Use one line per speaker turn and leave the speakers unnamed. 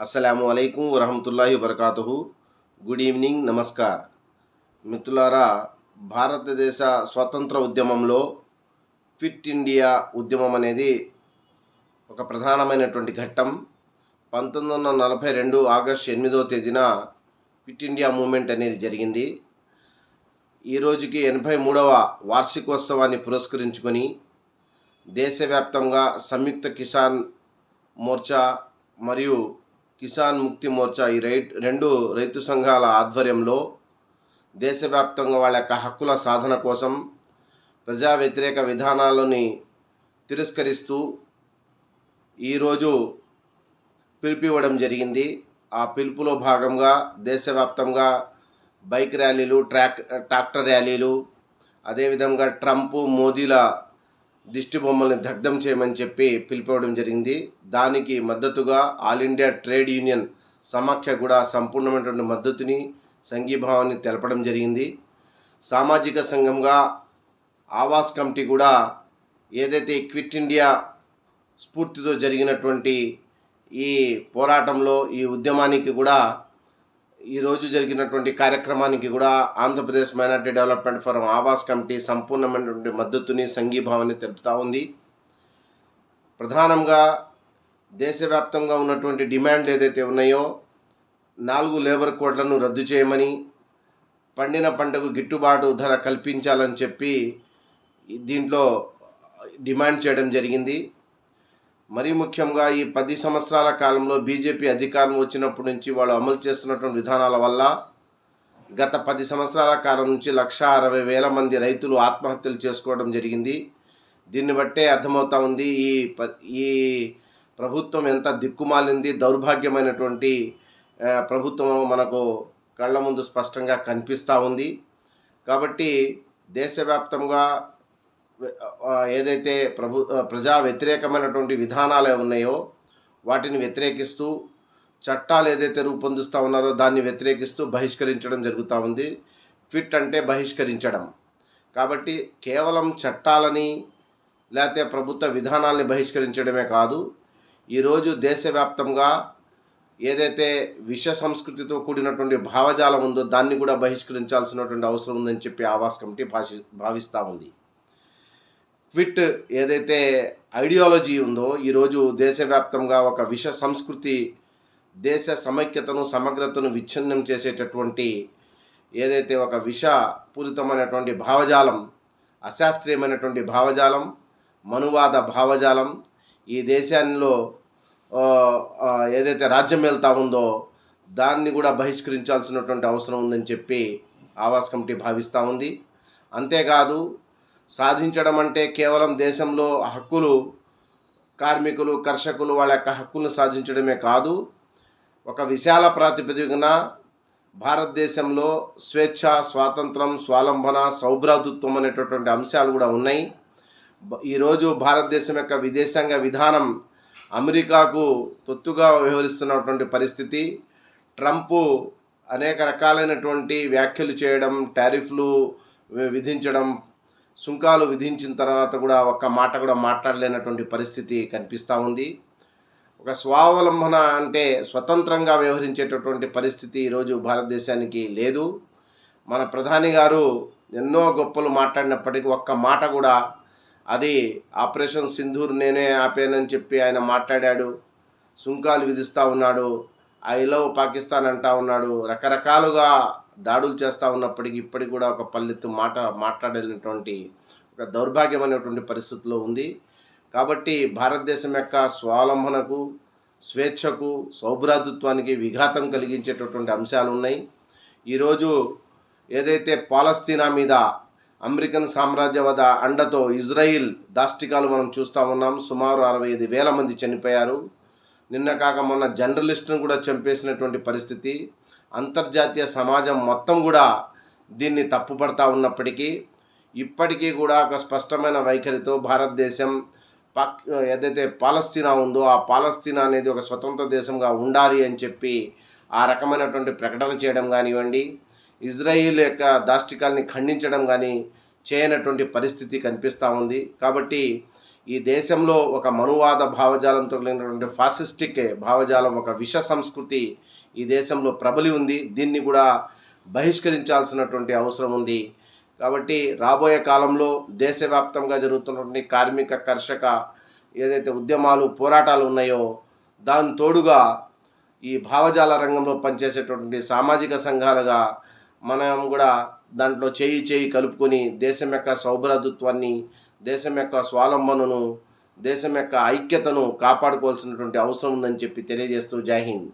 అస్సలం అయికం వరహమతుల్లాహి వబర్కాతుహు. గుడ్ ఈవినింగ్ నమస్కార్. మిత్రులారా భారతదేశ స్వతంత్ర ఉద్యమంలో ఫిట్ ఇండియా ఉద్యమం అనేది ఒక ప్రధానమైనటువంటి ఘట్టం. పంతొమ్మిది వందల నలభై రెండు ఆగస్టు ఎనిమిదవ తేదీన ఫిట్ ఇండియా మూమెంట్ అనేది జరిగింది. ఈ రోజుకి ఎనభై మూడవ వార్షికోత్సవాన్ని పురస్కరించుకొని దేశవ్యాప్తంగా సంయుక్త కిసాన్ మోర్చా మరియు కిసాన్ ముక్తి మోర్చా ఈ రైట్ రెండు రైతు సంఘాల ఆధ్వర్యంలో దేశవ్యాప్తంగా వాళ్ళ యొక్క హక్కుల సాధన కోసం ప్రజా వ్యతిరేక విధానాలని తిరస్కరిస్తూ ఈరోజు పిలిపివ్వడం జరిగింది. ఆ పిలుపులో భాగంగా దేశవ్యాప్తంగా బైక్ ర్యాలీలు ట్రాక్ ట్రాక్టర్ ర్యాలీలు అదేవిధంగా ట్రంప్ మోదీల దిష్టి బొమ్మల్ని దగ్ధం చేయమని చెప్పి పిలిపివ్వడం జరిగింది. దానికి మద్దతుగా ఆల్ ఇండియా ట్రేడ్ యూనియన్ సమాఖ్య కూడా సంపూర్ణమైనటువంటి మద్దతుని సంఘీభావాన్ని తెలపడం జరిగింది. సామాజిక సంఘంగా ఆవాస్ కమిటీ కూడా ఏదైతే క్విట్ ఇండియా స్ఫూర్తితో జరిగినటువంటి ఈ పోరాటంలో ఈ ఉద్యమానికి కూడా ఈరోజు జరిగినటువంటి కార్యక్రమానికి కూడా Andhra Pradesh minority development forum Awaaz committee సంపూర్ణమైనటువంటి మద్దతుని సంఘీభావాన్ని తెలుపుతూ ఉంది. ప్రధానంగా దేశవ్యాప్తంగా ఉన్నటువంటి డిమాండ్లు ఏదైతే ఉన్నాయో నాలుగు లేబర్ కోడ్లను రద్దు చేయమని పండిన పంటకు గిట్టుబాటు ధర కల్పించాలని చెప్పి దీంట్లో డిమాండ్ చేయడం జరిగింది. మరీ ముఖ్యంగా ఈ పది సంవత్సరాల కాలంలో బీజేపీ అధికారం వచ్చినప్పటి నుంచి వాళ్ళు అమలు చేస్తున్నటువంటి విధానాల వల్ల గత పది సంవత్సరాల కాలం నుంచి లక్ష అరవై వేల మంది రైతులు ఆత్మహత్యలు చేసుకోవడం జరిగింది. దీన్ని బట్టే అర్థమవుతా ఉంది ఈ ప ఈ ప్రభుత్వం ఎంత దిక్కుమాలింది దౌర్భాగ్యమైనటువంటి ప్రభుత్వం మనకు కళ్ళ ముందు స్పష్టంగా కనిపిస్తూ ఉంది. కాబట్టి దేశవ్యాప్తంగా ఏదైతే ప్రభు ప్రజా వ్యతిరేకమైనటువంటి విధానాలు ఉన్నాయో వాటిని వ్యతిరేకిస్తూ చట్టాలు ఏదైతే రూపొందిస్తూ ఉన్నారో దాన్ని వ్యతిరేకిస్తూ బహిష్కరించడం జరుగుతూ ఉంది. ఫిట్ అంటే బహిష్కరించడం. కాబట్టి కేవలం చట్టాలని లేకపోతే ప్రభుత్వ విధానాల్ని బహిష్కరించడమే కాదు ఈరోజు దేశవ్యాప్తంగా ఏదైతే విష సంస్కృతితో కూడినటువంటి భావజాలం ఉందో దాన్ని కూడా బహిష్కరించాల్సినటువంటి అవసరం ఉందని చెప్పి ఆవాస్ కమిటీ భాషి భావిస్తూ ఉంది. క్విట్ ఏదైతే ఐడియాలజీ ఉందో ఈరోజు దేశవ్యాప్తంగా ఒక విష సంస్కృతి దేశ సమైక్యతను సమగ్రతను విచ్ఛిన్నం చేసేటటువంటి ఏదైతే ఒక విషపూరితమైనటువంటి భావజాలం అశాస్త్రీయమైనటువంటి భావజాలం మనువాద భావజాలం ఈ దేశాల్లో ఏదైతే రాజ్యం వెళ్తా ఉందో దాన్ని కూడా బహిష్కరించాల్సినటువంటి అవసరం ఉందని చెప్పి ఆవాస్ కమిటీ భావిస్తూ ఉంది. అంతేకాదు సాధించడం అంటే కేవలం దేశంలో హక్కులు కార్మికులు కర్షకులు వాళ్ళ యొక్క హక్కులను సాధించడమే కాదు ఒక విశాల ప్రాతిపదికన భారతదేశంలో స్వేచ్ఛ స్వాతంత్రం స్వాలంబన సౌభ్రాతృత్వం అనేటటువంటి అంశాలు కూడా ఉన్నాయి. ఈరోజు భారతదేశం యొక్క విదేశాంగ విధానం అమెరికాకు తొత్తుగా వ్యవహరిస్తున్నటువంటి పరిస్థితి. ట్రంప్ అనేక రకాలైనటువంటి వ్యాఖ్యలు చేయడం టారిఫ్లు విధించడం సుంకాలు విధించిన తర్వాత కూడా ఒక్క మాట కూడా మాట్లాడలేనటువంటి పరిస్థితి కనిపిస్తూ ఉంది. ఒక స్వావలంబన అంటే స్వతంత్రంగా వ్యవహరించేటటువంటి పరిస్థితి ఈరోజు భారతదేశానికి లేదు. మన ప్రధాని గారు ఎన్నో గొప్పలు మాట్లాడినప్పటికీ ఒక్క మాట కూడా అది ఆపరేషన్ సింధూర్ నేనే ఆపానని చెప్పి ఆయన మాట్లాడాడు. సుంకాలు విధిస్తూ ఉన్నాడు. ఐ లవ్ పాకిస్తాన్ అంటా ఉన్నాడు. రకరకాలుగా దాడులు చేస్తూ ఉన్నప్పటికీ ఇప్పటికి కూడా ఒక పల్లెత్తు మాట మాట్లాడలేనటువంటి ఒక దౌర్భాగ్యమైనటువంటి పరిస్థితిలో ఉంది. కాబట్టి భారతదేశం యొక్క స్వావలంబనకు స్వేచ్ఛకు సౌభ్రాతృత్వానికి విఘాతం కలిగించేటటువంటి అంశాలు ఉన్నాయి. ఈరోజు ఏదైతే పాలస్తీనా మీద అమెరికన్ సామ్రాజ్యవాద అండతో ఇజ్రాయిల్ దాష్టికాలు మనం చూస్తూ ఉన్నాం సుమారు అరవై ఐదు వేల మంది చనిపోయారు. నిన్న కాక మొన్న జర్నలిస్టును కూడా చంపేసినటువంటి పరిస్థితి. అంతర్జాతీయ సమాజం మొత్తం కూడా దీన్ని తప్పుపడతా ఉన్నప్పటికీ ఇప్పటికీ కూడా ఒక స్పష్టమైన వైఖరితో భారతదేశం పాక్ ఏదైతే పాలస్తీనా ఉందో ఆ పాలస్తీనా అనేది ఒక స్వతంత్ర దేశంగా ఉండాలి అని చెప్పి ఆ రకమైనటువంటి ప్రకటన చేయడం కానివ్వండి ఇజ్రాయిల్ యొక్క దాష్టికాల్ని ఖండించడం కానీ చేయనటువంటి పరిస్థితి కనిపిస్తూ ఉంది. కాబట్టి ఈ దేశంలో ఒక మనువాద భావజాలంతో కలిగినటువంటి ఫాసిస్టిక్ భావజాలం ఒక విష సంస్కృతి ఈ దేశంలో ప్రబలి ఉంది. దీన్ని కూడా బహిష్కరించాల్సినటువంటి అవసరం ఉంది. కాబట్టి రాబోయే కాలంలో దేశవ్యాప్తంగా జరుగుతున్నటువంటి కార్మిక కర్షక ఏదైతే ఉద్యమాలు పోరాటాలు ఉన్నాయో దాని తోడుగా ఈ భావజాల రంగంలో పనిచేసేటటువంటి సామాజిక సంఘాలుగా మనం కూడా దాంట్లో చేయి చేయి కలుపుకొని దేశం యొక్క సౌభ్రతత్వాన్ని దేశం యొక్క స్వావలంబనను దేశం యొక్క ఐక్యతను కాపాడుకోవాల్సినటువంటి అవసరం ఉందని చెప్పి తెలియజేస్తూ జై హింద్.